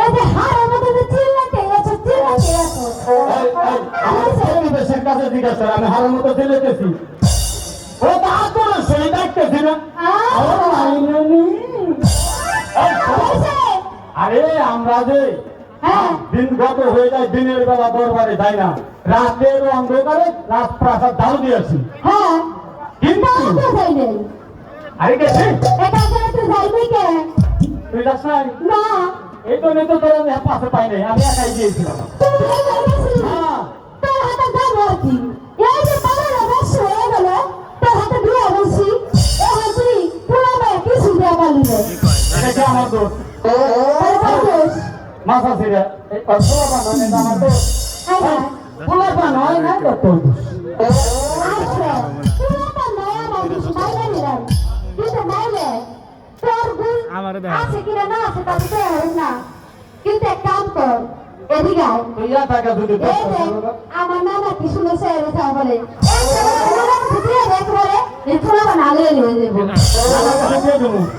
আমি হারার মতো ও তা করে সেই না। ও মাইনুনি। এই, আরে আমরা যে দিন গত হয়ে যায় দিনের বেলা দরবারে যাই না। রাতের অন্ধকারে রাত প্রাসাদ দাও দিয়েছি কিন্তু আরে গেছি। তুই যাস নাই এই তো নেই তো তোর আমি পাশে পাই নাই আমি একাই গিয়েছিলাম। হ্যাঁ। আমার দোষ। মাথা ছিঁড়ে আমার দোষ। পোলা বানানো না তোর দোষ। আমারে দেখ। আছে কিনা না আছে? তো হবে না। কিন্তু এক কাম কর এদিকে আয় টাকা আমার নানা কি সুন্দর বলে।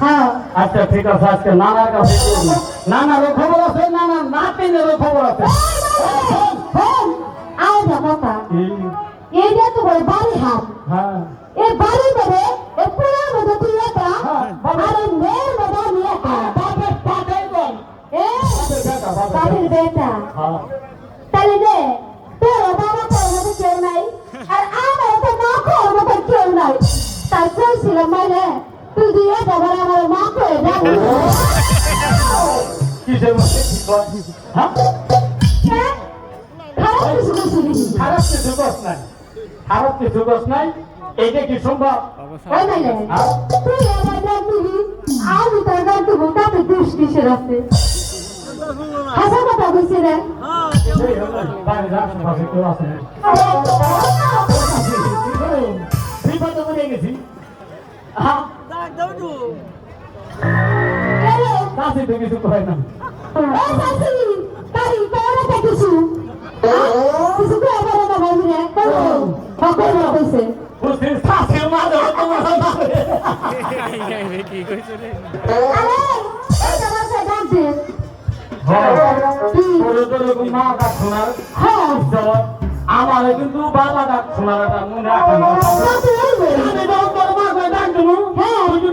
হ্যাঁ। আচ্ছা ঠিক আছে আজকে নানার কাছে নানারও খবর আছে নানার নাতিনেরও খবর আছে। আয় কথা এইটা তো বাড়ি হাত হ্যাঁ। এই বাড়ি দেবে এই পুরার মধ্যে তুই হ্যাঁ, আর মেয়ের বাড়ির। বেটা তাহলে যে তোর বাবা তোর মতো কেউ নাই আর আমার তো মা তোর মতো কেউ নাই তাই কইছিলাম মানে তুই দিয়ে যাবার আমার মা করে ডাকবি কিসের মধ্যে কি কয়? হ্যাঁ হ্যাঁ? খারাপ কিছু করছিলি খারাপ কিছু কস নাই খারাপ কিছু কস নাই এইটা কি সম্ভব ওই হ্যাঁ? তুই আমার ডাক দিবি আমি তোর ডাক দিব তাতে দুষ কিসের আছে হাসা কথা কইছে রে? এই হলো, তোরে মা ডাক শোনার হ্যাঁ কিন্তু বাবা ডাক শোনার একটা মনে ডাক দেবো, হ্যাঁ তুই।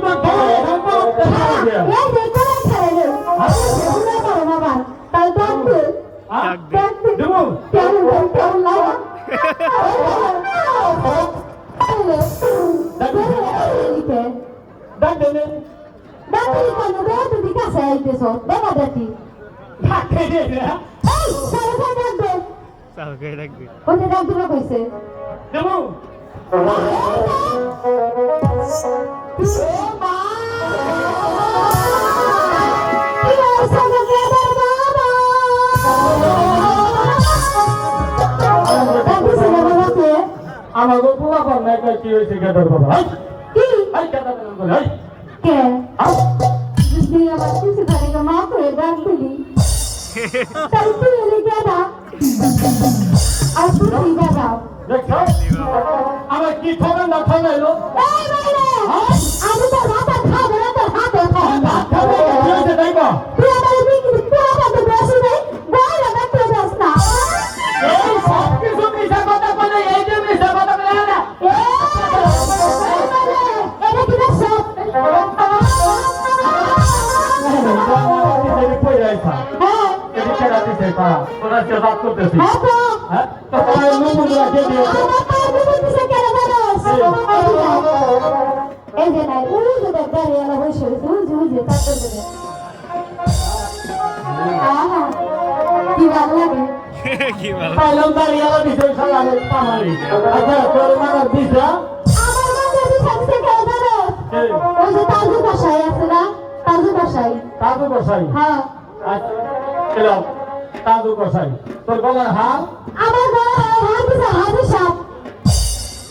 এই যে কোন রে শুনে করো বাবা তাই ডাক হ্যাঁ? ডাক ডাক? ডাক হ্যাঁ? Sai cosa date? চাও কে Quando date una cosa? দেবো? আমার গো পোলা পার নাই কয় কি আমার কি খবর না খবর তোরা কে বাত করতেছিস হ্যাঁ তো তোমার নম্বর রাখে দিও এই যে নাই উড়ে যেতে গাড়ি এলা বসে রয়েছে উজে উজে তারপর দেবে আহা কি ভালো লাগে কি ভালো পাইলাম দাঁড়িয়ে দিছে সালামে পামালি আচ্ছা তোর মারার দিছা আমার মাঝে বিশাল থেকে জানো ওই যে তাজু বাসায় আছে না তাজু বাসায় তাজু বসাই হ্যাঁ আচ্ছা তাজু বসাই তোর গলার হাল? আমার গলা হাত দিছে হাতে সাপ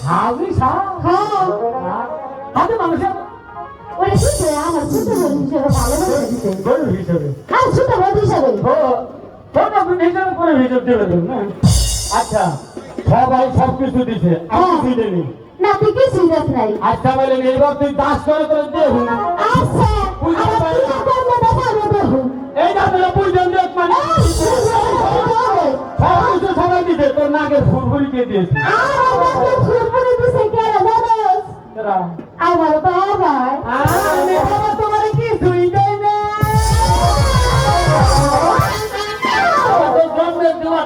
হাজি সাহ? হ্যাঁ। হাতে মানুষের ওরে শুতে আমার শুতে বলি হিসেবে ভালো করে দিতে গরু হিসেবে। হ্যাঁ শুতে বলি হিসেবে? ও তোর আপনি হিসেবে করে হিসেবে দেবে না? আচ্ছা সবাই সব কিছু দিছে আমি হ্যাঁ। কিছু দিইনি। না তুই কিছুই দেখ নাই। আচ্ছা বলে তুই দাস করে করে দেহু আচ্ছা এইটা আপনারা বুঝলেন দেখ মানে। সবাই দিতে তোর নাকে ফুলফুলি কে দিয়েছে? ফুলফুলি দিছে কে আমার বাবা। আমি বাবা তোমার কিছুই দেয় না। জন্মের জমা